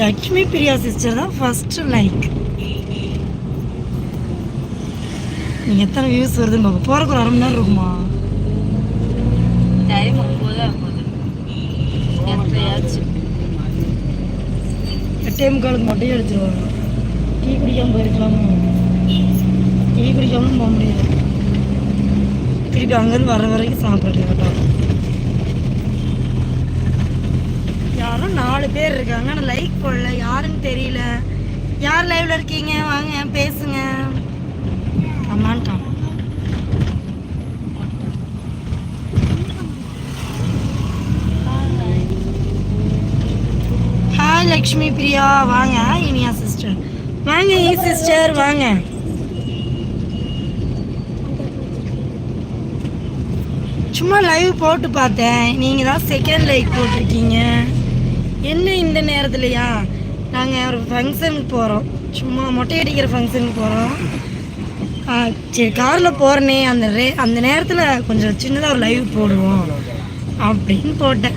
Lakshmi Priya sister தான் first like நீங்கள் எத்தனை வியூஸ் வருதுன்னு பார்ப்போம் போகிறக்கு ஒரு அரை மணி நேரம் இருக்குமா? டைம் ஆகுது எட்டரையாச்சு எட்டே முக்காலுக்கு மொட்டையும் அடிச்சிருவாங்க. டீ குடிக்காமல் போயிருக்கலாமா? டீ குடிக்காமலும் போக முடியாது. திருப்பி அங்கேருந்து வர வரைக்கும் சாப்பிட்றது கேட்டோம் யாரோ நாலு பேர் இருக்காங்க ஆனால் லைக் போடல. யாருன்னு தெரியல. யார் லைவ்ல இருக்கீங்க? வாங்க பேசுங்க. அம்மான்ட்டான். ஹாய் லக்ஷ்மி பிரியா. வாங்க இனியா சிஸ்டர் வாங்க ஈ சிஸ்டர் வாங்க. சும்மா லைவ் போட்டு பார்த்தேன். நீங்கள் தான் செகண்ட் லைக் போட்டிருக்கீங்க. என்ன இந்த நேரத்துலையா? நாங்கள் ஒரு ஃபங்க்ஷனுக்கு போகிறோம் சும்மா மொட்டை அடிக்கிற ஃபங்க்ஷனுக்கு போகிறோம் சரி காரில் போகிறனே அந்த ரே அந்த நேரத்தில் கொஞ்சம் சின்னதாக ஒரு லைவ் போடுவோம். அப்படின்னு போட்டேன்.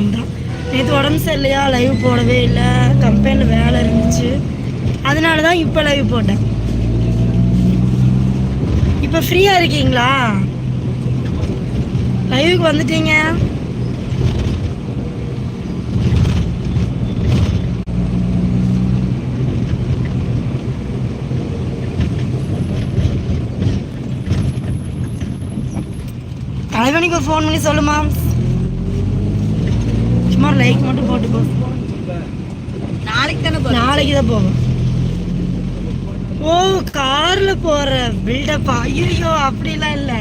அதான். நேற்று உடம்பு சரியில்லையா? லைவ் போடவே இல்லை. கம்பெனியில் வேலை இருந்துச்சு. அதனால தான் இப்போ லைவ் போட்டேன். இப்போ ஃப்ரீயாக இருக்கீங்களா? லைவுக்கு வந்துட்டீங்க? தலைவனிக்கு ஃபோன் பண்ணி சொல்லுமா. சும்மா லைக் மட்டும் போட்டு போ. நாளைக்கு தானே போறோம் நாளைக்கு தான் போவோம். ஓ கார்ல போற பில்டப்பா ஐயோ அப்படிலாம் இல்லை.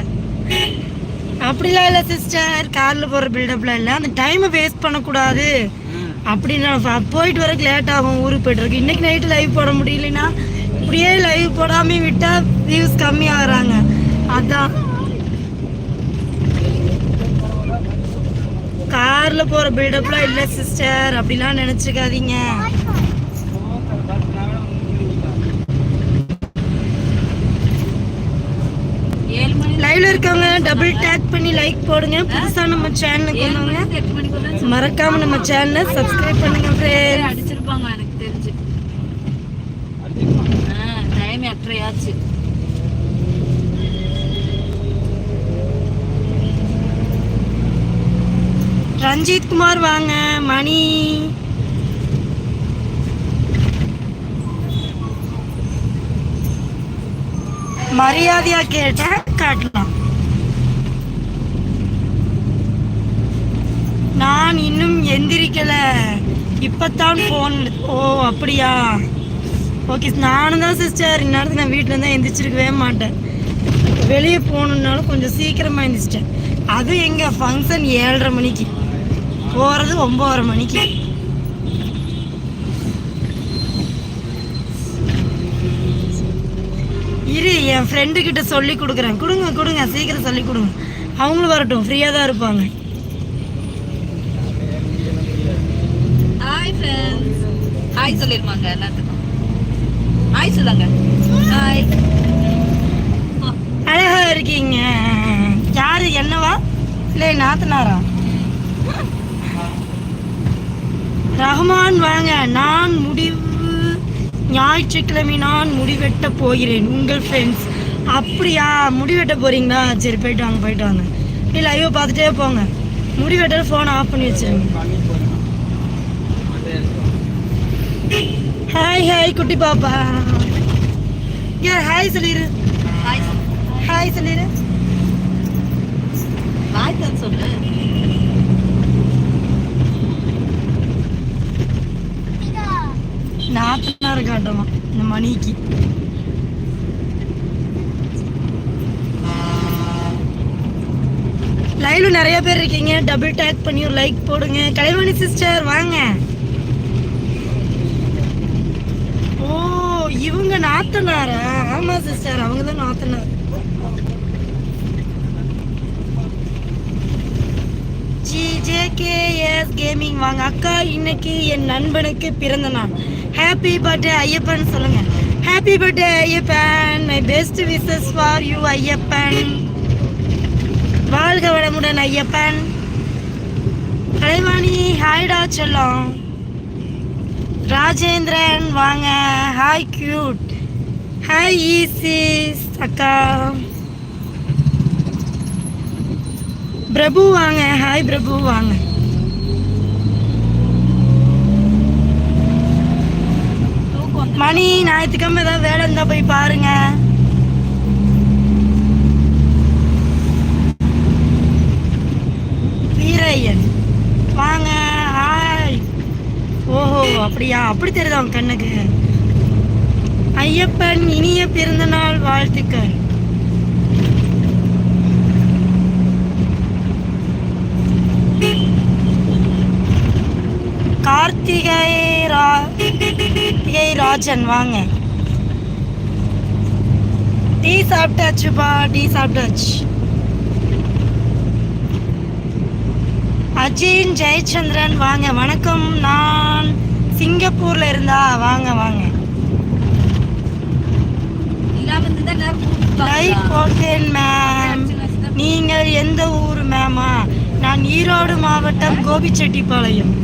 அப்படிலாம் இல்லை சிஸ்டர் கார்ல போற பில்டப்லாம் இல்லை. அந்த டைமை வேஸ்ட் பண்ணக்கூடாது. அப்படின்னு போயிட்டு வரக்கு லேட் ஆகும் ஊருக்கு போயிட்டு இன்னைக்கு நைட்டு லைவ் போட முடியலன்னா இப்படியே லைவ் போடாம விட்டா வியூஸ் கம்மி ஆகுறாங்க அதான். கார்ல போற பில்டப்லாம் இல்லை சிஸ்டர் அப்படிலாம் நினைச்சுக்காதீங்க. லைவ்ல இருக்கவங்க டபுள் டேக் பண்ணி லைக் போடுங்க. புதுசா நம்ம சேனலுக்கு வந்தவங்க மறக்காம நம்ம சேனலை சப்ஸ்கிரைப் பண்ணுங்க friends. அடிச்சிருப்பாங்க எனக்கு தெரிஞ்சு. டைம் எட்டரையாச்சு. ரஞ்சித் குமார் வாங்க மணி. மரியாதையா கேட்ட காட்டலாம். நான் இன்னும் எந்திரிக்கல. இப்பத்தான் ஃபோன் ஓ அப்படியா? ஓகே நானும் தான் சிஸ்டர் இந்நேரத்துக்கு நான் வீட்டில் தான் எந்திரிச்சிருக்கவே மாட்டேன். வெளியே போகணுன்னாலும் கொஞ்சம் சீக்கிரமாக எந்திரிச்சிட்டேன். அதுவும் எங்கள் ஃபங்க்ஷன் ஏழரை மணிக்கு. போகிறது ஒம்பதரை மணிக்கு. இரு என் ஃப்ரெண்டு கிட்ட சொல்லி கொடுக்குறேன். கொடுங்க கொடுங்க சீக்கிரம் சொல்லி கொடுங்க. அவங்களும் வரட்டும் ஃப்ரீயாக தான் இருப்பாங்க. ஹாய் ஃப்ரெண்ட்ஸ் ஹாய் சொல்லிருமாங்க எல்லாத்துக்கும். ஹாய் சொல்லுங்க. ஹாய் அழகா இருக்கீங்க. யாரு என்னவா? இல்லை நாத்தனாரா? ரஹ்மான் வாங்க நான் முடிவு. ஞாயிற்றுக்கிழமை நான் முடிவெட்ட போகிறேன் உங்கள் ஃப்ரெண்ட்ஸ் அப்படியா? முடிவெட்ட போறீங்களா? சரி போயிட்டு வாங்க போயிட்டு வாங்க இல்லை ஐயோ பார்த்துட்டே போங்க. முடிவெட்ட ஃபோனை ஆஃப் பண்ணி வச்சிருங்க. ஹாய் ஹாய் குட்டி பாப்பா. ஏ ஹாய் சொல்லிடு ஹாய் ஹாய் சொல்லிடு ஹாய் சொல்லு. நாத்தனார் காட்டுமா இந்த மணிக்கு. லைவ்ல நிறைய பேர் இருக்கீங்க. டபுள் டேக் பண்ணி ஒரு லைக் போடுங்க. கலைவாணி சிஸ்டர் வாங்க. ஓ இவங்க நாத்தனாரா? ஆமா சிஸ்டர் அவங்க தான் நாத்தனார் எஸ் கேமிங் வாங்க. அக்கா இன்னைக்கு என் நண்பனுக்கு பிறந்த நாள். ஹாப்பி பர்த்டே ஐயப்பன் சொல்லுங்க. Happy birthday Ayyappan. My best wishes for you Ayyappan. வாழ்க வளமுடன் ஐயப்பன். கலைவாணி ஹாய்டா சொல்லும். ராஜேந்திரன் வாங்க. ஹாய் கியூட் ஹாய் ஈசி அக்கா. பிரபு வாங்க. ஹாய் பிரபு வாங்க தூக்கம் வந்து மணி ஞாயிற்றுக்கிழமை ஏதாவது வேலை இருந்தா போய் பாருங்க. வீரையன். வாங்க ஹாய் ஓஹோ அப்படியா? அப்படி தெரியுதா அவன் கண்ணுக்கு? ஐயப்பன் இனிய பிறந்த நாள் வாழ்த்துக்கள். ராஜன் வாங்க. டீ சாப்பிட்டாச்சுப்பா டீ சாப்பிட்டாச்சு. அஜின் ஜெயச்சந்திரன் வாங்க. வணக்கம். நான் சிங்கப்பூர்ல இருந்தா வாங்க வாங்க. லைக் போட்டேன் மேம் நீங்கள் எந்த ஊர் மேமா நான் ஈரோடு மாவட்டம் கோபிச்செட்டிப்பாளையம்.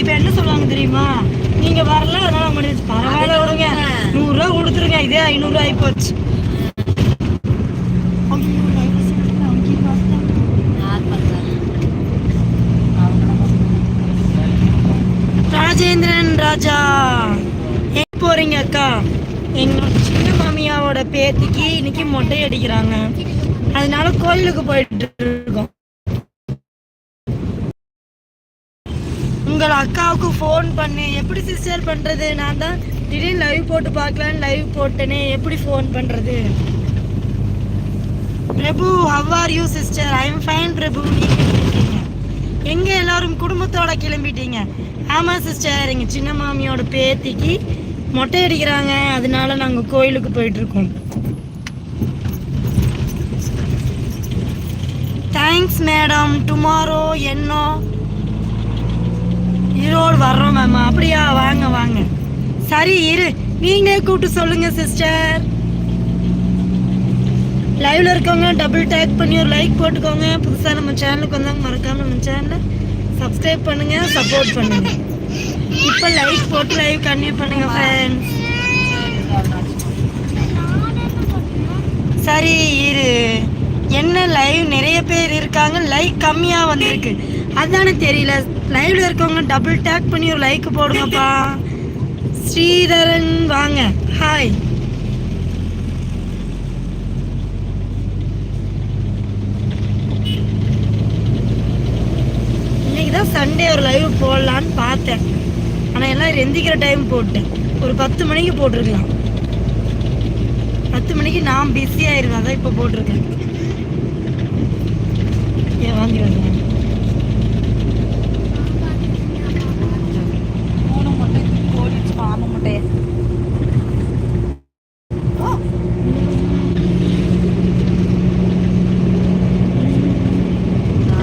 இப்ப என்ன சொல்லுவாங்க தெரியுமா? நீங்க வரல அதனால முடிஞ்சு பரவாயில்ல விடுங்க. நூறு ரூபா கொடுத்துருங்க இதே ஐநூறு ரூபாய் ஆகி போச்சு ராஜேந்திரன் ராஜா எங்க போறீங்க அக்கா? எங்களோட சின்ன மாமியாவோட பேத்திக்கு இன்னைக்கு மொட்டை அடிக்கிறாங்க. அதனால கோயிலுக்கு போயிட்டு அக்காவுக்கு ஃபோன் பண்ணேன் எப்படி சிஸ்டர் பண்ணுறது நான் தான் திடீர்னு லைவ் போட்டு பார்க்கலான்னு லைவ் போட்டேனே. எப்படி ஃபோன் பண்ணுறது Prabhu how are you sister I am fine Prabhu. நீங்கள் எப்படி இருக்கீங்க? எல்லாரும் குடும்பத்தோட கிளம்பிட்டீங்க? ஆமாம் சிஸ்டர் எங்கள் சின்ன மாமியோட பேத்திக்கு மொட்டை அடிக்கிறாங்க. அதனால நாங்கள் கோயிலுக்கு போயிட்டுருக்கோம். தேங்க்ஸ் மேடம் டுமாரோ என்னோ ஈரோடு வர்றோம் மேம். அப்படியா? வாங்க வாங்க. சரி இரு. நீங்களே கூப்பிட்டு சொல்லுங்க சிஸ்டர். லைவ்ல இருக்கவங்க டபுள் டேக் பண்ணி ஒரு லைக் போட்டுக்கோங்க. புதுசாக நம்ம சேனலுக்கு வந்தாங்க மறக்காம நம்ம சேனலை சப்ஸ்கிரைப் பண்ணுங்க சப்போர்ட் பண்ணுங்க. இப்போ லைக் போட்டு லைவ் கன்டினியூ பண்ணுங்க ஃப்ரெண்ட்ஸ் சரி இரு. என்ன லைவ் நிறைய பேர் இருக்காங்க. லைக் கம்மியாக வந்திருக்கு. அதானே தெரியல. லைவ்ல இருக்கவங்க டபுள் டேக் பண்ணி ஒரு லைக் போடுங்கப்பா. ஸ்ரீதரன் வாங்க. ஹாய் இன்னைக்கு தான் சண்டே ஒரு லைவ் போடலான்னு பார்த்தேன். ஆனால் எல்லாம் எந்திக்கிற டைம் போட்டேன் ஒரு பத்து மணிக்கு போட்டிருக்கலாம். பத்து மணிக்கு நான் பிஸி ஆயிருவேன் அதான் இப்போ போட்டிருக்கேன் ஏன் வாங்கி வருவேன் மூணு முட்டை ஓடிச்சு ஆமா முட்டைய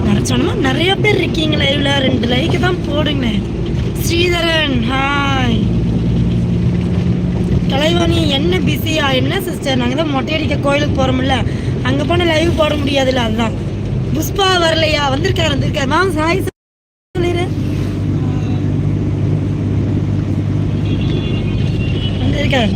நினச்சோன்னா நிறைய பேர் இருக்கீங்க லைவ்ல ரெண்டு லைக்கு தான் போடுங்க ஸ்ரீதரன் ஹாய் கலைவாணி என்ன பிஸியா என்ன சிஸ்டர் நாங்கள் தான் மொட்டை அடிக்க கோயிலுக்கு போகிறோம்ல அங்கே போனால் லைவ் போட முடியாதுல்ல அதுதான். புஷ்பா வரலையா? வந்திருக்காரு வந்திருக்காரு. மேம் சாய் சொல்லிடு வந்திருக்காரு.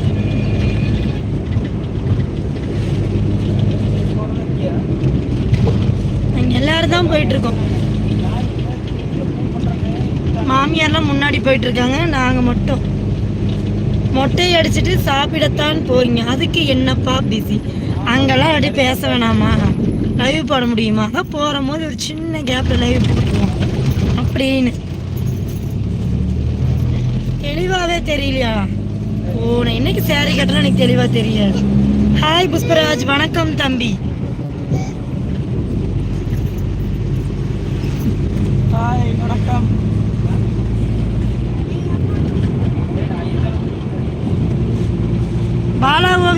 போயிட்டு இருக்காங்க நாங்கள் மட்டும். மொட்டையை அடிச்சுட்டு சாப்பிடத்தான் போறீங்க. அதுக்கு என்னப்பா பிஸி அங்கெல்லாம் அப்படியே பேச வேணாமா? லைவ் போட முடியுமா? அதான் போகும் போது ஒரு சின்ன கேப்பில் லைவ் போட்டுருவோம். அப்படின்னு. தெளிவாகவே தெரியலையா? ஓ இன்னைக்கு சேரீ கட்டுறேன் எனக்கு தெளிவாக தெரியாது. ஹாய் புஷ்பராஜ் வணக்கம் தம்பி. ஹாய் வணக்கம்.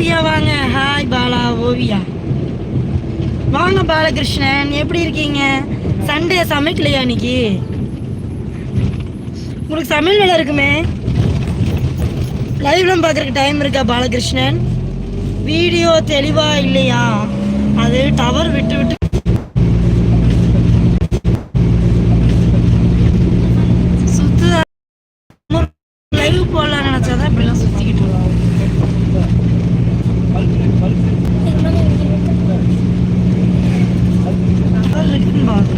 ஓவியா வாங்க. ஹாய் பாலா ஓவியா. வாங்க பாலகிருஷ்ணன். எப்படி இருக்கீங்க? சண்டே சமைக்கலையா இன்னைக்கு? உங்களுக்கு சமையல் வேலை இருக்குமே? லைவ்லாம் பார்க்குறக்கு டைம் இருக்கா பாலகிருஷ்ணன்? வீடியோ தெளிவா இல்லையா? அது டவர் விட்டு விட்டு சுத்து லைவ் போடலாம் நினைச்சாதான் இப்படிலாம் சுத்திக்கிட்டு இருக்கோம். டவர் இருக்குன்னு பாரு.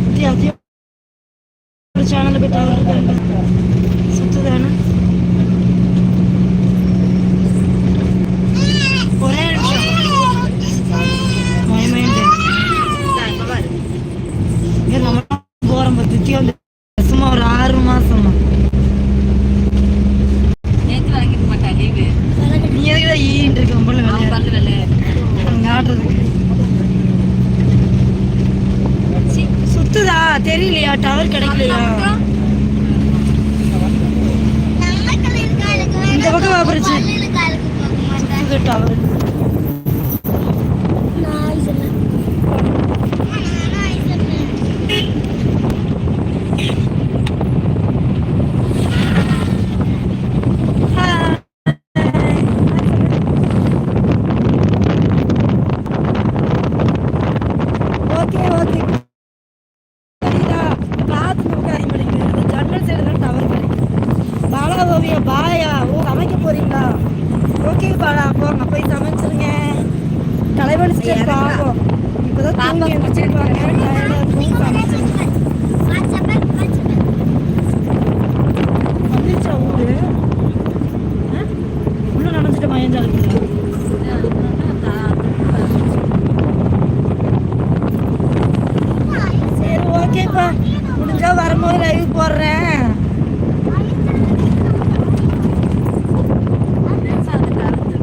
அத்தி- அத்தி ஒரு சேனல்ல போய் டவர் இருக்காங்க சுத்துதானே ஒரே நிமிஷம் மயமயன்னு பேசு. இங்க நம்ம போறோம் பத்தி வந்து சும்மா ஒரு ஆறு மாசமா நேத்து வாங்கிக்க மாட்டேன் லீவு நீ எதுக்குதான் ஈன்ட்டு இருக்க போல அவன் பல்லுல அங்க ஆடுறதுக்கு சுத்துதா தெரியலையா டவர் கிடைக்கலையா இந்த பக்கம் வாபரிச்சு சுத்துது டவர் ஓகே ஓகே சரிதா பார்த்து உட்காரி படிக்கிறது ஜன்னல் சைடு தான் டவர் கிடைக்கும் பாலா ஓவியா பாயா ஓ சமைக்க போறீங்களா ஓகே பாலா போங்க போய் சமைச்சிருங்க தலைவலி சிஸ்டர் பாவம் இப்போதான் தூங்கி எழுந்திரிச்சிருப்பாங்க டயர்டாக இருக்கும் சமைச்சிருங்க வந்துருச்சா ஊரு ஆ? உள்ள நினைச்சிட்டு மயஞ்சா இருக்குங்களா சரி ஓகேப்பா முடிஞ்சா வரும்போது லைவ் போடுறேன்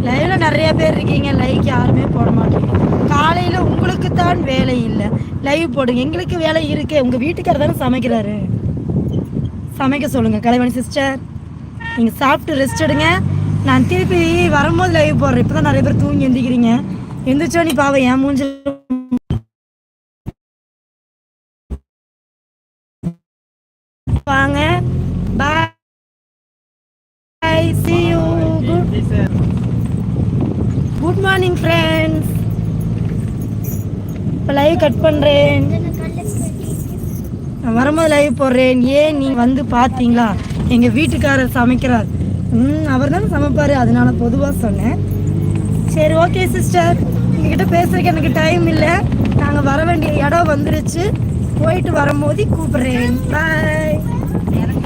லைவ்ல நிறைய பேர் இருக்கீங்க லைக் யாருமே போட மாட்டீங்க. காலையில உங்களுக்கு தான் வேலை இல்லை. லைவ் போடுங்க. எங்களுக்கு வேலை இருக்கு. உங்க வீட்டுக்காரர் தானே சமைக்கிறாரு. சமைக்க சொல்லுங்க கலைவாணி சிஸ்டர் நீங்க சாப்பிட்டு ரெஸ்ட் எடுங்க. நான் திருப்பி வரும்போது லைவ் போடுறேன். இப்பதான் நிறைய பேர் தூங்கி எந்திக்கிறீங்க எந்திரிச்சோ நீ பாவம் என் மூஞ்சில் வாங்க. Bye see you good good morning friends இப்போ லைவ் கட் பண்ணுறேன் நான் வரும்போது லைவ் போடுறேன். ஏன் நீ வந்து பார்த்தீங்களா? எங்கள் வீட்டுக்காரர் சமைக்கிறார். ம் அவர் தானே சமைப்பார். அதனால பொதுவாக சொன்னேன். சரி ஓகே சிஸ்டர் உங்ககிட்ட பேசுறதுக்கு எனக்கு டைம் இல்லை. நாங்கள் வர வேண்டிய இடம் வந்துருச்சு. போயிட்டு வரும்போது கூப்பிட்றேன். பாய் எனக்கு